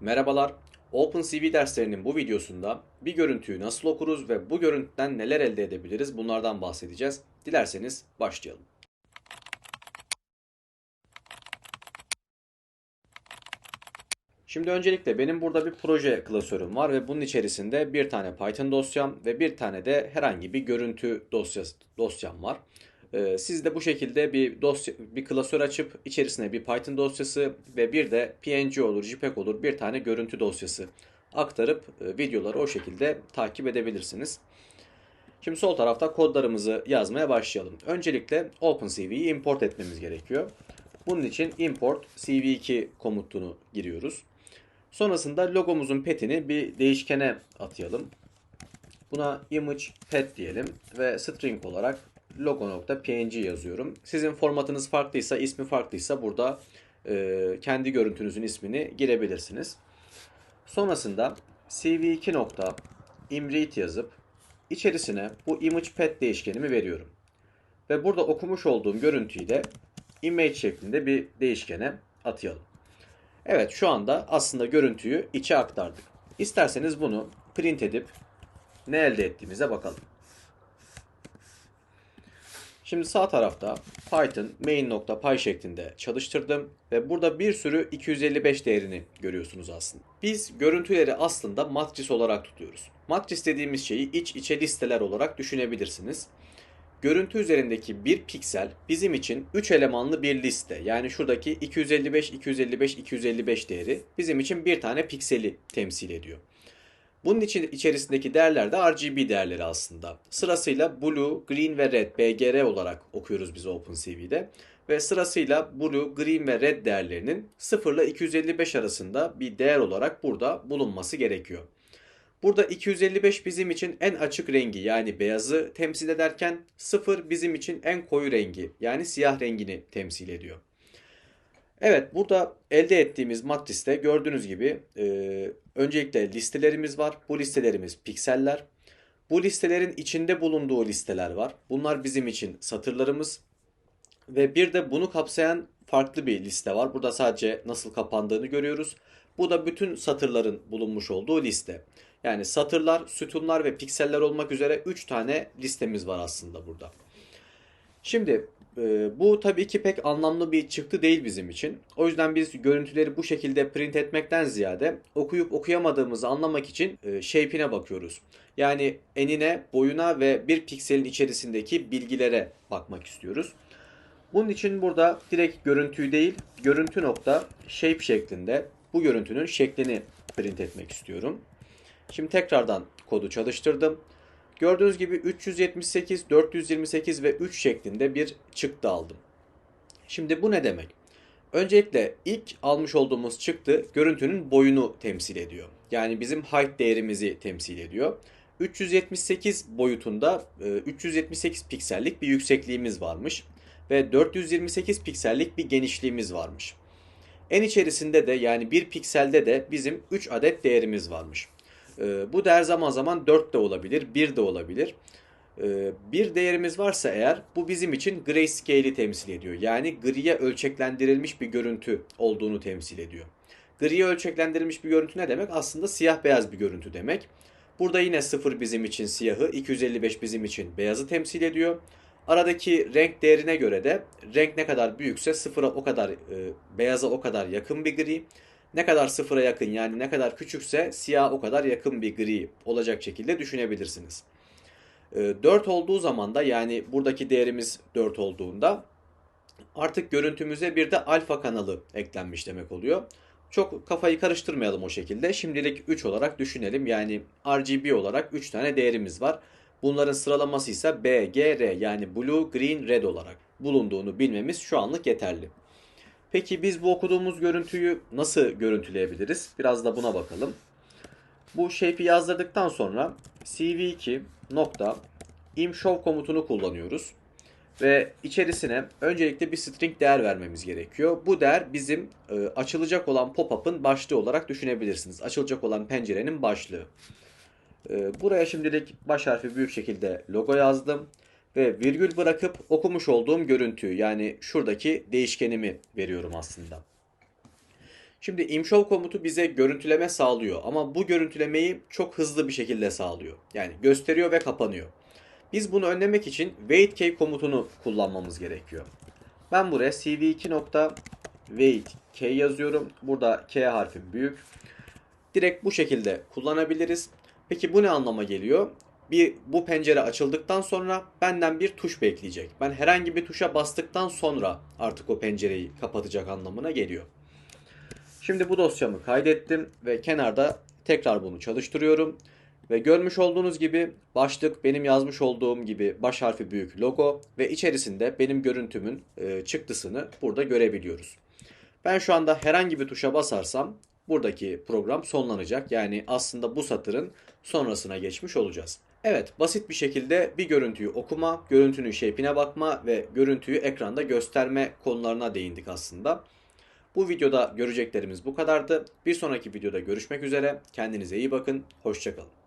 Merhabalar. OpenCV derslerinin bu videosunda bir görüntüyü nasıl okuruz ve bu görüntüden neler elde edebiliriz bunlardan bahsedeceğiz. Dilerseniz başlayalım. Şimdi öncelikle benim burada bir proje klasörüm var ve bunun içerisinde bir tane Python dosyam ve bir tane de herhangi bir görüntü dosyası, dosyam var. Ee, Siz de bu şekilde bir dosya, bir klasör açıp içerisine bir Python dosyası ve bir de PNG olur, JPEG olur bir tane görüntü dosyası aktarıp e, videoları o şekilde takip edebilirsiniz. Şimdi sol tarafta kodlarımızı yazmaya başlayalım. Öncelikle OpenCV'yi import etmemiz gerekiyor. Bunun için import cv2 komutunu giriyoruz. Sonrasında logomuzun petini bir değişkene atayalım. Buna image pet diyelim ve string olarak logo.png yazıyorum. Sizin formatınız farklıysa, ismi farklıysa burada e, kendi görüntünüzün ismini girebilirsiniz. Sonrasında cv2.imread yazıp içerisine bu image değişkenimi veriyorum. Ve burada okumuş olduğum görüntüyü de image şeklinde bir değişkene atayalım. Evet şu anda aslında görüntüyü içe aktardık. İsterseniz bunu print edip ne elde ettiğimize bakalım. Şimdi sağ tarafta Python main.py şeklinde çalıştırdım ve burada bir sürü 255 değerini görüyorsunuz aslında. Biz görüntüleri aslında matris olarak tutuyoruz. Matris dediğimiz şeyi iç içe listeler olarak düşünebilirsiniz. Görüntü üzerindeki bir piksel bizim için 3 elemanlı bir liste. Yani şuradaki 255 255 255 değeri bizim için bir tane pikseli temsil ediyor. Bunun için içerisindeki değerler de RGB değerleri aslında. Sırasıyla Blue, Green ve Red BGR olarak okuyoruz biz OpenCV'de. Ve sırasıyla Blue, Green ve Red değerlerinin 0 ile 255 arasında bir değer olarak burada bulunması gerekiyor. Burada 255 bizim için en açık rengi yani beyazı temsil ederken 0 bizim için en koyu rengi yani siyah rengini temsil ediyor. Evet burada elde ettiğimiz matriste gördüğünüz gibi e, öncelikle listelerimiz var. Bu listelerimiz pikseller. Bu listelerin içinde bulunduğu listeler var. Bunlar bizim için satırlarımız. Ve bir de bunu kapsayan farklı bir liste var. Burada sadece nasıl kapandığını görüyoruz. Bu da bütün satırların bulunmuş olduğu liste. Yani satırlar, sütunlar ve pikseller olmak üzere 3 tane listemiz var aslında burada. Şimdi e, bu tabii ki pek anlamlı bir çıktı değil bizim için. O yüzden biz görüntüleri bu şekilde print etmekten ziyade okuyup okuyamadığımızı anlamak için e, shape'ine bakıyoruz. Yani enine, boyuna ve bir pikselin içerisindeki bilgilere bakmak istiyoruz. Bunun için burada direkt görüntüyü değil, görüntü nokta shape şeklinde bu görüntünün şeklini print etmek istiyorum. Şimdi tekrardan kodu çalıştırdım. Gördüğünüz gibi 378, 428 ve 3 şeklinde bir çıktı aldım. Şimdi bu ne demek? Öncelikle ilk almış olduğumuz çıktı görüntünün boyunu temsil ediyor. Yani bizim height değerimizi temsil ediyor. 378 boyutunda 378 piksellik bir yüksekliğimiz varmış ve 428 piksellik bir genişliğimiz varmış. En içerisinde de yani bir pikselde de bizim 3 adet değerimiz varmış. Ee, bu değer zaman zaman 4 de olabilir, 1 de olabilir. Ee, bir değerimiz varsa eğer bu bizim için grayscale'i temsil ediyor. Yani griye ölçeklendirilmiş bir görüntü olduğunu temsil ediyor. Griye ölçeklendirilmiş bir görüntü ne demek? Aslında siyah beyaz bir görüntü demek. Burada yine 0 bizim için siyahı, 255 bizim için beyazı temsil ediyor. Aradaki renk değerine göre de renk ne kadar büyükse sıfıra o kadar e, beyaza o kadar yakın bir gri. Ne kadar sıfıra yakın yani ne kadar küçükse siyah o kadar yakın bir gri olacak şekilde düşünebilirsiniz. 4 ee, olduğu zaman da yani buradaki değerimiz 4 olduğunda artık görüntümüze bir de alfa kanalı eklenmiş demek oluyor. Çok kafayı karıştırmayalım o şekilde. Şimdilik 3 olarak düşünelim. Yani RGB olarak 3 tane değerimiz var. Bunların sıralaması ise B, G, R yani Blue, Green, Red olarak bulunduğunu bilmemiz şu anlık yeterli. Peki biz bu okuduğumuz görüntüyü nasıl görüntüleyebiliriz? Biraz da buna bakalım. Bu shape'i yazdırdıktan sonra cv2 nokta imshow komutunu kullanıyoruz. Ve içerisine öncelikle bir string değer vermemiz gerekiyor. Bu değer bizim e, açılacak olan pop-up'ın başlığı olarak düşünebilirsiniz. Açılacak olan pencerenin başlığı. E, buraya şimdilik baş harfi büyük şekilde logo yazdım ve virgül bırakıp okumuş olduğum görüntüyü yani şuradaki değişkenimi veriyorum aslında. Şimdi imshow komutu bize görüntüleme sağlıyor ama bu görüntülemeyi çok hızlı bir şekilde sağlıyor. Yani gösteriyor ve kapanıyor. Biz bunu önlemek için wait komutunu kullanmamız gerekiyor. Ben buraya cv2.wait k yazıyorum. Burada k harfi büyük. Direkt bu şekilde kullanabiliriz. Peki bu ne anlama geliyor? Bir bu pencere açıldıktan sonra benden bir tuş bekleyecek. Ben herhangi bir tuşa bastıktan sonra artık o pencereyi kapatacak anlamına geliyor. Şimdi bu dosyamı kaydettim ve kenarda tekrar bunu çalıştırıyorum. Ve görmüş olduğunuz gibi başlık benim yazmış olduğum gibi baş harfi büyük logo ve içerisinde benim görüntümün e, çıktısını burada görebiliyoruz. Ben şu anda herhangi bir tuşa basarsam buradaki program sonlanacak. Yani aslında bu satırın sonrasına geçmiş olacağız. Evet, basit bir şekilde bir görüntüyü okuma, görüntünün shape'ine bakma ve görüntüyü ekranda gösterme konularına değindik aslında. Bu videoda göreceklerimiz bu kadardı. Bir sonraki videoda görüşmek üzere. Kendinize iyi bakın. Hoşçakalın.